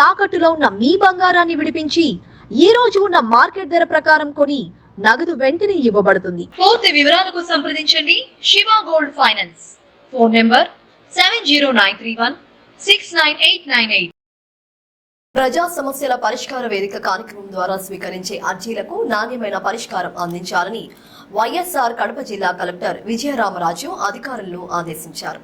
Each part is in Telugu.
తాకట్టులో ఉన్న మీ బంగారాన్ని విడిపించి ఈ రోజు ఉన్న మార్కెట్ ధర ప్రకారం కొని నగదు వెంటనే ఇవ్వబడుతుంది. పూర్తి వివరాలకు సంప్రదించండి. Shiva gold finance. Phone number seven zero nine three one six nine eight nine eight. ప్రజా సమస్యల పరిష్కార వేదిక కార్యక్రమం ద్వారా స్వీకరించే అర్జీలకు నాణ్యమైన పరిష్కారం అందించాలని వైఎస్ఆర్ కడప జిల్లా కలెక్టర్ విజయరామరాజు అధికారులను ఆదేశించారు.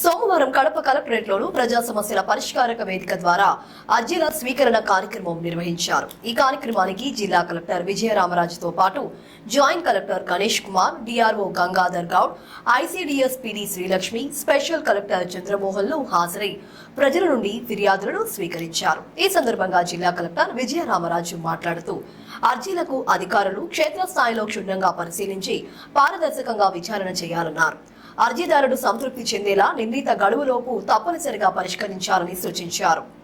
సోమవారం కడప కలెక్టరేట్లోను ప్రజా సమస్యల పరిష్కారక వేదిక ద్వారా అర్జీల స్వీకరణ కార్యక్రమం నిర్వహించారు. ఈ కార్యక్రమానికి జిల్లా కలెక్టర్ విజయరామరాజుతో పాటు joint collector Ganesh Kumar DRO Gangadhar Goud ICDS PD Srilakshmi special collector చంద్రమోహన్లు హాజరై ప్రజల నుండి ఫిర్యాదులను స్వీకరించారు. ఈ సందర్భంగా జిల్లా కలెక్టర్ విజయరామరాజు మాట్లాడుతూ అర్జీలకు అధికారులు క్షేత్రస్థాయిలో క్షుణ్ణంగా పరిశీలించి పారదర్శకంగా విచారణ చేయాలన్నారు. అర్జీదారుడు సంతృప్తి చెందేలా నిర్ణీత గడువులోపు తప్పనిసరిగా పరిష్కరించాలని సూచించారు.